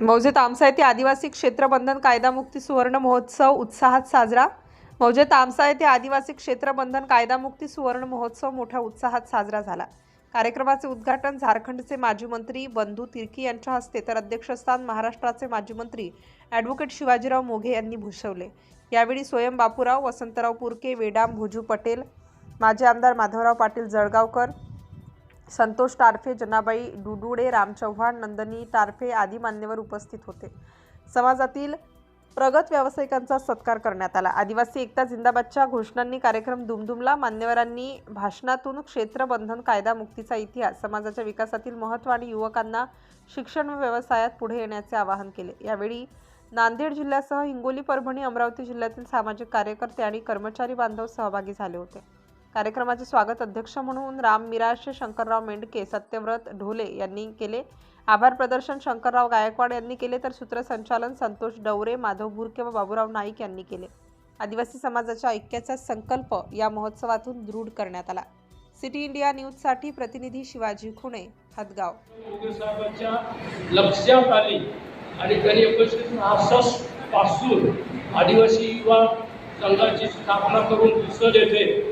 मौजे तामसा येथे आदिवासी क्षेत्रबंधन कायदामुक्ती सुवर्ण महोत्सव उत्साहात साजरा. मौजे तामसा येथे आदिवासी क्षेत्रबंधन कायदामुक्ती सुवर्ण महोत्सव मोठ्या उत्साहात साजरा झाला. कार्यक्रमाचे उद्घाटन झारखंडचे माजी मंत्री बंधू तिर्की यांच्या हस्ते तर अध्यक्षस्थान महाराष्ट्राचे माजी मंत्री ॲडव्होकेट शिवाजीराव मोघे यांनी भूषवले. यावेळी स्वयं बापूराव वसंतराव पुरके वेडाम भुजू पटेल माजी आमदार माधवराव पाटील जळगावकर संतोष टारफे जनाबाई डुडुडे राम चव्हाण नंदनी टारफे आदी मान्यवर उपस्थित होते. समाजातील प्रगत व्यावसायिकांचा सत्कार करण्यात आला. आदिवासी एकता जिंदाबादच्या घोषणांनी कार्यक्रम दुमदुमला. मान्यवरांनी भाषणातून क्षेत्रबंधन कायदा मुक्तीचा इतिहास समाजाच्या विकासातील महत्त्व आणि युवकांना शिक्षण व व्यवसायात पुढे येण्याचे आवाहन केले. यावेळी नांदेड जिल्ह्यासह हिंगोली परभणी अमरावती जिल्ह्यातील सामाजिक कार्यकर्ते आणि कर्मचारी बांधव सहभागी झाले होते. कार्यक्रमाचे स्वागत अध्यक्ष म्हणून राम मिराशे शंकरराव मेंडके सत्यव्रत ढोले यांनी केले. आभार प्रदर्शन शंकरराव गायकवाड यांनी केले तर सूत्रसंचालन संतोष डवरे माधव भुरके व बाबूराव नाईक यांनी केले. आदिवासी समाजाच्या ऐक्याचा संकल्प या महोत्सवातून दृढ करण्यात आला. सिटी इंडिया न्यूजसाठी प्रतिनिधी शिवाजी खुणे हदगाव. लक्षात आली आणि त्यांनी एकोणीसशे सहासष्टपासून आदिवासी युवा संघाची स्थापना करून दिसत येते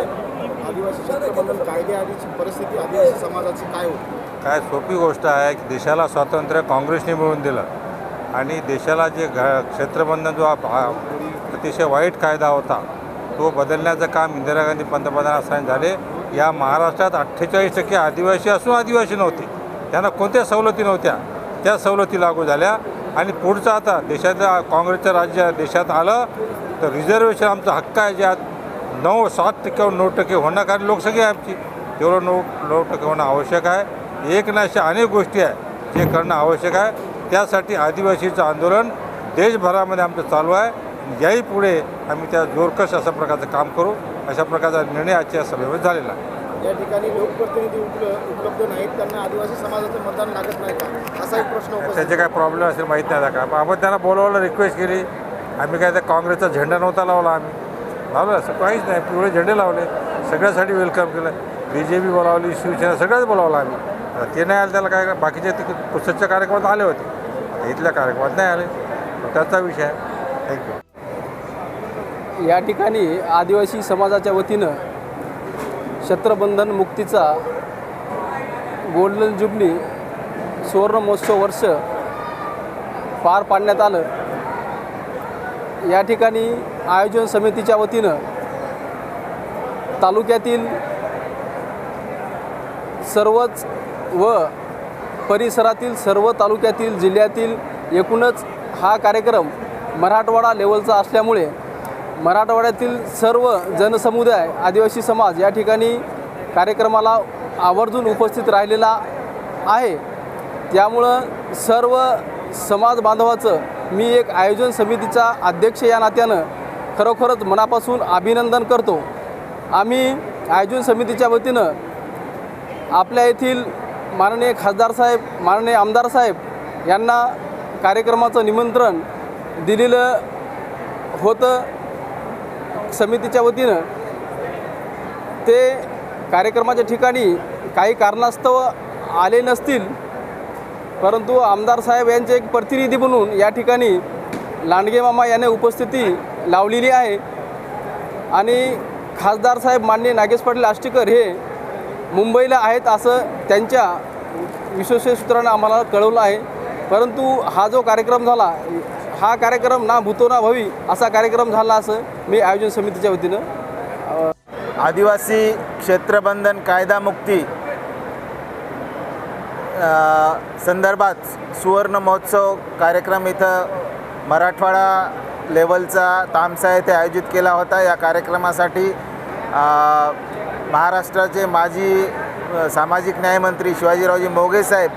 आदिवासी क्षेत्रबंधन कायदे आधीची परिस्थिती आदिवासी समाजाची काय होती? काय सोपी गोष्ट आहे की देशाला स्वातंत्र्य काँग्रेसने मिळवून दिलं. आणि देशाला जे घ क्षेत्रबंधन जो अतिशय वाईट कायदा होता तो बदलण्याचं काम इंदिरा गांधी पंतप्रधान असताना झाले. या महाराष्ट्रात अठ्ठेचाळीस टक्के आदिवासी असून आदिवासी नव्हते. त्यांना कोणत्या सवलती नव्हत्या? त्या सवलती लागू झाल्या. आणि पुढचं आता देशातल्या काँग्रेसचं राज्य देशात आलं तर रिझर्वेशन आमचा हक्क आहे ज्यात. नऊ सात टक्क्यावर नऊ टक्के होणं कारण लोकसंख्या आहे आमची. तेवढं नऊ नऊ टक्के होणं आवश्यक आहे. एक ना अशा अनेक गोष्टी आहे जे करणं आवश्यक आहे. त्यासाठी आदिवासीचं आंदोलन देशभरामध्ये आमचं चालू आहे. याही पुढे आम्ही त्या जोरकस अशा प्रकारचं काम करू. अशा प्रकारचा निर्णय आजच्या सभेवर झालेला आहे. या ठिकाणी लोकप्रतिनिधी उपल- उपलब्ध नाहीत. त्यांना आदिवासी समाजाचं मतदान लागत नाही का? असा एक प्रश्न त्याचे काय प्रॉब्लेम असेल माहीत नाही का पण आपण त्यांना बोलवायला रिक्वेस्ट केली. आम्ही काय त्या काँग्रेसचा झेंडा नव्हता लावला आम्ही. लावलं असं काहीच नाही पिवळे झेंडे लावले. सगळ्यासाठी वेलकम केलं. बी जे पी बोलावली शिवसेना सगळ्याच बोलावलं आम्ही. आता ते नाही आलं त्याला काय बाकीचे ते पुस्तकच्या कार्यक्रमात आले होते. इथल्या कार्यक्रमात नाही आले. त्याचा विषय थँक्यू या ठिकाणी आदिवासी समाजाच्या वतीनं शत्रबंधन मुक्तीचा गोल्डन जुबली सुवर्ण महोत्सव वर्ष पार पाडण्यात आलं. या ठिकाणी आयोजन समितीच्या वतीनं तालुक्यातील सर्वच व परिसरातील सर्व तालुक्यातील जिल्ह्यातील एकूणच हा कार्यक्रम मराठवाडा लेवलचा असल्यामुळे मराठवाड्यातील सर्व जनसमुदाय आदिवासी समाज या ठिकाणी कार्यक्रमाला आवर्जून उपस्थित राहिलेला आहे. त्यामुळं सर्व समाज बांधवाचं मी एक आयोजन समितीचा अध्यक्ष या नात्यानं खरोखरच मनापासून अभिनंदन करतो. आम्ही आयोजन समितीच्या वतीनं आपल्या येथील माननीय खासदार साहेब माननीय आमदार साहेब यांना कार्यक्रमाचं निमंत्रण दिलेलं होतं. समितीच्या वतीनं ते कार्यक्रमाच्या ठिकाणी काही कारणास्तव आले नसतील. परंतु आमदार साहेब यांचे एक प्रतिनिधी म्हणून या ठिकाणी लांडगे मामा याने उपस्थिती लावलेली आहे. आणि खासदार साहेब माननीय नागेश पाटील आष्टीकर हे मुंबईला आहेत असं त्यांच्या विश्वसनीय सूत्रांना आम्हाला कळवलं आहे. परंतु हा जो कार्यक्रम झाला हा कार्यक्रम ना भूतो ना भवी असा कार्यक्रम झाला असं मी आयोजन समितीच्या वतीनं आदिवासी क्षेत्रबंधन कायदामुक्ती मुक्ती संदर्भात सुवर्ण महोत्सव कार्यक्रम इथं मराठवाडा लेवलचा तामसा येथे आयोजित केला होता या कार्यक्रमासाठी. महाराष्ट्राचे माजी सामाजिक न्यायमंत्री शिवाजीरावजी मोघे साहेब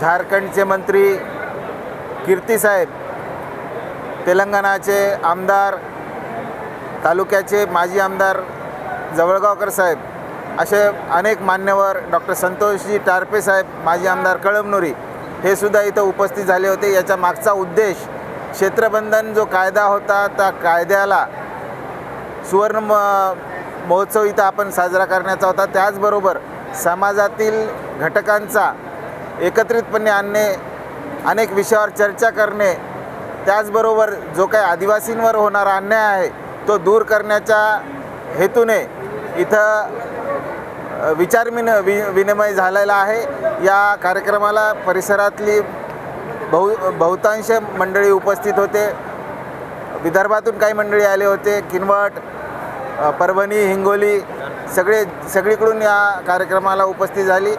झारखंडचे मंत्री कीर्ती साहेब तेलंगणाचे आमदार तालुक्याचे माजी आमदार जवळगावकर साहेब असे अनेक मान्यवर डॉक्टर संतोषजी टारपे साहेब माजी आमदार कळमनुरी हे सुद्धा इथं उपस्थित झाले होते. याच्या मागचा उद्देश क्षेत्रबंधन जो कायदा होता त्या कायद्याला सुवर्ण म महोत्सव इथं आपण साजरा करण्याचा होता. त्याचबरोबर समाजातील घटकांचा एकत्रितपणे आणणे अनेक विषयावर चर्चा करणे त्याचबरोबर जो काही आदिवासींवर होणारा अन्याय आहे तो दूर करण्याच्या हेतूने इथं विचारविन वि विनिमय झालेला आहे. या कार्यक्रमाला परिसरातली बहु बहुतांश मंडळी उपस्थित होते. विदर्भातून काही मंडळी आले होते. किनवट परभणी हिंगोली सगळे सगळीकडून या कार्यक्रमाला उपस्थित झाली.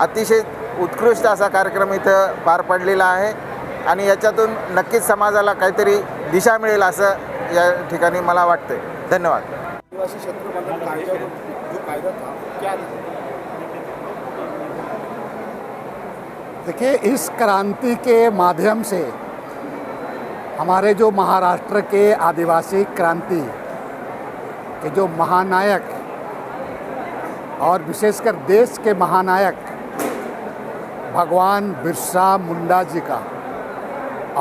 अतिशय उत्कृष्ट असा कार्यक्रम इथं पार पडलेला आहे आणि याच्यातून नक्कीच समाजाला काहीतरी दिशा मिळेल असं या ठिकाणी मला वाटतं धन्यवाद. देखिए इस क्रांति के माध्यम से हमारे जो महाराष्ट्र के आदिवासी क्रांति के जो महानायक और विशेषकर देश के महानायक भगवान बिरसा मुंडा जी का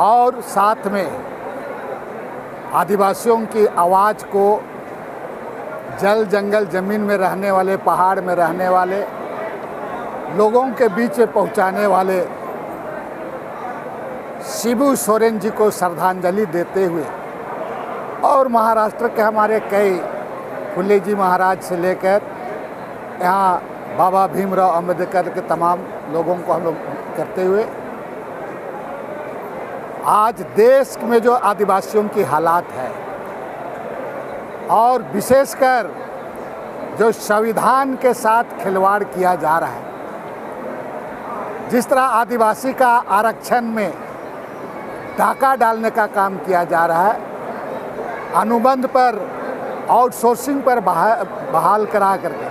और साथ में आदिवासियों की आवाज़ को जल जंगल ज़मीन में रहने वाले, पहाड़ में रहने वाले लोगों के बीच पहुँचाने वाले शिबू सोरेन जी को श्रद्धांजलि देते हुए और महाराष्ट्र के हमारे कई फुले जी महाराज से लेकर यहाँ बाबा भीमराव अंबेडकर के तमाम लोगों को हम लोग करते हुए आज देश में जो आदिवासियों की हालात है और विशेषकर जो संविधान के साथ खिलवाड़ किया जा रहा है जिस तरह आदिवासी का आरक्षण में डाका डालने का काम किया जा रहा है, अनुबंध पर, आउटसोर्सिंग पर बहा- बहाल करा करके,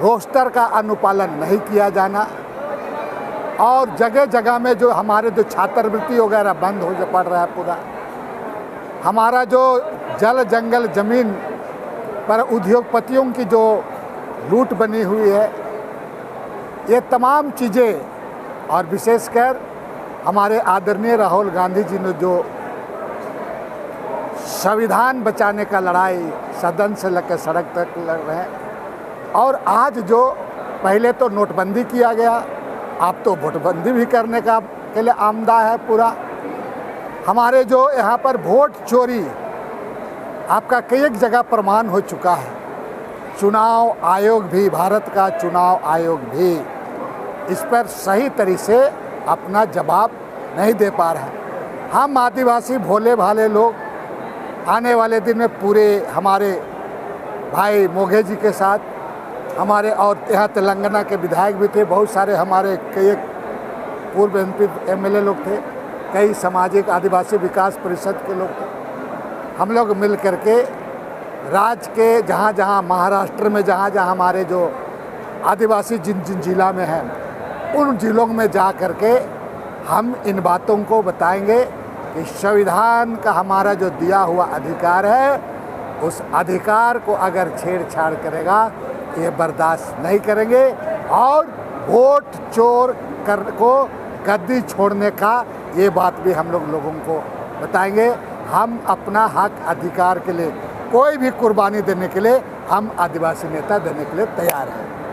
रोस्टर का अनुपालन नहीं किया जाना और जगह जगह में जो हमारे जो छात्रवृत्ति वगैरह बंद हो पड़ रहा है पूरा, हमारा जो जल जंगल ज़मीन पर उद्योगपतियों की जो लूट बनी हुई है ये तमाम चीज़ें, और विशेषकर हमारे आदरणीय राहुल गांधी जी ने जो संविधान बचाने का लड़ाई सदन से लेकर सड़क तक लड़ रहे हैं, और आज जो पहले तो नोटबंदी किया गया, अब तो वोटबंदी भी करने का के लिए आमदा है पूरा। हमारे जो यहाँ पर वोट चोरी, आपका कई एक जगह प्रमाण हो चुका है। चुनाव आयोग भी, भारत का चुनाव आयोग भी। इस पर सही तरीके से अपना जवाब नहीं दे पा रहे हैं। हम आदिवासी भोले भाले लोग आने वाले दिन में पूरे हमारे भाई मोघे जी के साथ, हमारे और यहाँ तेलंगाना के विधायक भी थे, बहुत सारे हमारे कई पूर्व एम पी एम लोग थे, कई सामाजिक आदिवासी विकास परिषद के लोग थे। हम लोग मिल करके राज्य के जहाँ जहाँ महाराष्ट्र में जहाँ जहाँ हमारे जो आदिवासी जिन जिन जिला में हैं उन जिलों में जा करके हम इन बातों को बताएँगे कि संविधान का हमारा जो दिया हुआ अधिकार है, उस अधिकार को अगर छेड़छाड़ करेगा, ये बर्दाश्त नहीं करेंगे और वोट चोर कर, को गद्दी छोड़ने का ये बात भी हम लोग लोगों को बताएँगे। हम अपना हक अधिकार के लिए कोई भी कुर्बानी देने के लिए हम आदिवासी नेता देने के लिए तैयार हैं।